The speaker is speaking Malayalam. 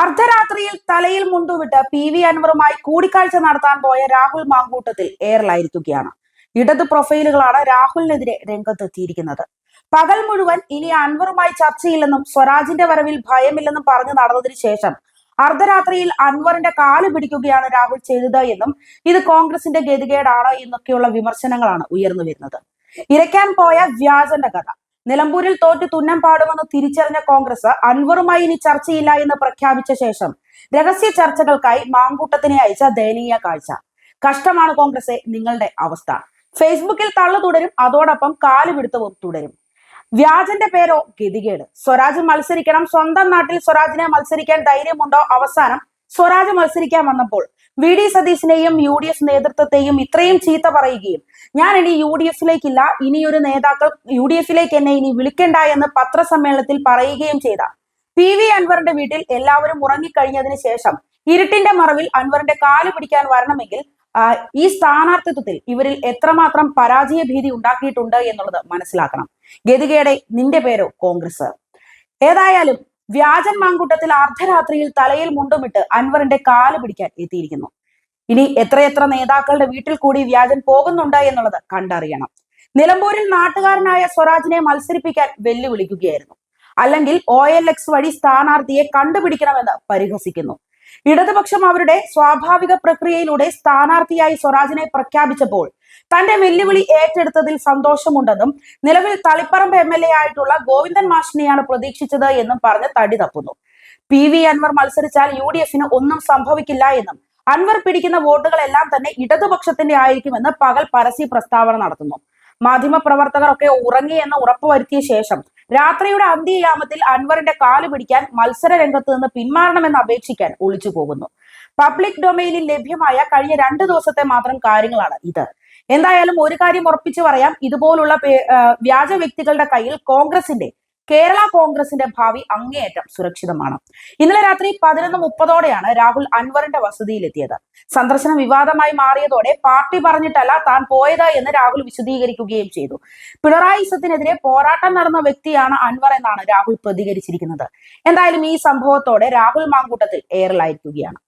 അർദ്ധരാത്രിയിൽ തലയിൽ മുണ്ടുവിട്ട് പി വി അൻവറുമായി കൂടിക്കാഴ്ച നടത്താൻ പോയ രാഹുൽ മാങ്കൂട്ടത്തിൽ എയറിലായിരിക്കുകയാണ് ഇടത് പ്രൊഫൈലുകളാണ് രാഹുലിനെതിരെ രംഗത്തെത്തിയിരിക്കുന്നത്. പകൽ മുഴുവൻ ഇനി അൻവറുമായി ചർച്ചയില്ലെന്നും സ്വരാജിന്റെ വരവിൽ ഭയമില്ലെന്നും പറഞ്ഞു നടന്നതിന് ശേഷം അർദ്ധരാത്രിയിൽ അൻവറിന്റെ കാൽ പിടിക്കുകയാണ് രാഹുൽ ചെയ്തത് എന്നും ഇത് കോൺഗ്രസിന്റെ ഗതികേടാണ് എന്നൊക്കെയുള്ള വിമർശനങ്ങളാണ് ഉയർന്നു വരുന്നത്. ഇരയ്ക്കാൻ പോയ വ്യാജന്റെ കഥ. നിലമ്പൂരിൽ തോറ്റ് തുന്നം പാടുമെന്ന് തിരിച്ചറിഞ്ഞ കോൺഗ്രസ് അൻവറുമായി ഇനി ചർച്ചയില്ല എന്ന് പ്രഖ്യാപിച്ച ശേഷം രഹസ്യ ചർച്ചകൾക്കായി മാങ്കൂട്ടത്തിനെ അയച്ച ദയനീയ കാഴ്ച. കഷ്ടമാണ് കോൺഗ്രസെ നിങ്ങളുടെ അവസ്ഥ. ഫേസ്ബുക്കിൽ തള്ളു തുടരും അതോടൊപ്പം കാലുപിടുത്തവും തുടരും. വ്യാജന്റെ പേരോ ഗതികേട്. സ്വരാജ് മത്സരിക്കണം. സ്വന്തം നാട്ടിൽ സ്വരാജിനെ മത്സരിക്കാൻ ധൈര്യമുണ്ടോ? അവസാനം സ്വരാജ് മത്സരിക്കാൻ വന്നപ്പോൾ വി ഡി സതീശിനെയും യു ഡി എഫ് നേതൃത്വത്തെയും ഇത്രയും ചീത്ത പറയുകയും ഞാൻ ഇനി യു ഡി എഫിലേക്കില്ല ഇനിയൊരു നേതാക്കൾ യു ഡി എഫിലേക്ക് എന്നെ ഇനി വിളിക്കണ്ട എന്ന് പത്രസമ്മേളനത്തിൽ പറയുകയും ചെയ്ത പി വി അൻവറിന്റെ വീട്ടിൽ എല്ലാവരും ഉറങ്ങിക്കഴിഞ്ഞതിന് ശേഷം ഇരുട്ടിന്റെ മറവിൽ അൻവറിന്റെ കാൽ പിടിക്കാൻ വരണമെങ്കിൽ ഈ സ്ഥാനാർത്ഥിത്വത്തിൽ ഇവരിൽ എത്രമാത്രം പരാജയ ഭീതി ഉണ്ടാക്കിയിട്ടുണ്ട് എന്നുള്ളത് മനസ്സിലാക്കണം. ഗതികേടെ നിന്റെ പേരോ കോൺഗ്രസ് ഏതായാലും വ്യാജൻ മാങ്കൂട്ടത്തിൽ അർദ്ധരാത്രിയിൽ തലയിൽ മുണ്ടുമിട്ട് അൻവറിന്റെ കാൽ പിടിക്കാൻ എത്തിയിരിക്കുന്നു. ഇനി എത്രയെത്ര നേതാക്കളുടെ വീട്ടിൽ കൂടി വ്യാജൻ പോകുന്നുണ്ട് എന്നുള്ളത് കണ്ടറിയണം. നിലമ്പൂരിൽ നാട്ടുകാരനായ സ്വരാജിനെ മത്സരിപ്പിക്കാൻ വെല്ലുവിളിക്കുകയായിരുന്നു. അല്ലെങ്കിൽ ഒ എൽ എക്സ് വഴി സ്ഥാനാർത്ഥിയെ കണ്ടുപിടിക്കണമെന്ന് പരിഹസിക്കുന്നു. ഇടതുപക്ഷം അവരുടെ സ്വാഭാവിക പ്രക്രിയയിലൂടെ സ്ഥാനാർത്ഥിയായി സ്വരാജിനെ പ്രഖ്യാപിച്ചപ്പോൾ തന്റെ വെല്ലുവിളി ഏറ്റെടുത്തതിൽ സന്തോഷമുണ്ടെന്നും നിലവിൽ തളിപ്പറമ്പ് എം എൽ എ ആയിട്ടുള്ള ഗോവിന്ദൻ മാഷിനെയാണ് പ്രതീക്ഷിച്ചത് എന്നും പറഞ്ഞ് തടി തപ്പുന്നു. പി വി അൻവർ മത്സരിച്ചാൽ യു ഡി എഫിന് ഒന്നും സംഭവിക്കില്ല എന്നും അൻവർ പിടിക്കുന്ന വോട്ടുകളെല്ലാം തന്നെ ഇടതുപക്ഷത്തിന്റെ ആയിരിക്കുമെന്ന് പകൽ പരസ്യ പ്രസ്താവന നടത്തുന്നു. മാധ്യമപ്രവർത്തകരൊക്കെ ഉറങ്ങി എന്ന് ഉറപ്പുവരുത്തിയ ശേഷം രാത്രിയുടെ അന്ത്യയാമത്തിൽ അൻവറിന്റെ കാൽ പിടിക്കാൻ മത്സര രംഗത്ത് നിന്ന് പിന്മാറണമെന്ന് അപേക്ഷിക്കാൻ ഒളിച്ചു പോകുന്നു. പബ്ലിക് ഡൊമൈനിൽ ലഭ്യമായ കഴിഞ്ഞ രണ്ടു ദിവസത്തെ മാത്രം കാര്യങ്ങളാണ് ഇത്. എന്തായാലും ഒരു കാര്യം ഉറപ്പിച്ചു പറയാം. ഇതുപോലുള്ള വ്യാജ വ്യക്തികളുടെ കയ്യിൽ കോൺഗ്രസിന്റെ കേരള കോൺഗ്രസിന്റെ ഭാവി അങ്ങേയറ്റം സുരക്ഷിതമാണ്. ഇന്നലെ രാത്രി പതിനൊന്ന് മുപ്പതോടെയാണ് രാഹുൽ അൻവറിന്റെ വസതിയിലെത്തിയത്. സന്ദർശനം വിവാദമായി മാറിയതോടെ പാർട്ടി പറഞ്ഞിട്ടല്ല താൻ പോയത് എന്ന് രാഹുൽ വിശദീകരിക്കുകയും ചെയ്തു. പിണറായി സത്തിനെതിരെ പോരാട്ടം നടന്ന വ്യക്തിയാണ് അൻവർ എന്നാണ് രാഹുൽ പ്രതികരിച്ചിരിക്കുന്നത്. എന്തായാലും ഈ സംഭവത്തോടെ രാഹുൽ മാങ്കൂട്ടത്തിൽ എയറിലായിരിക്കുകയാണ്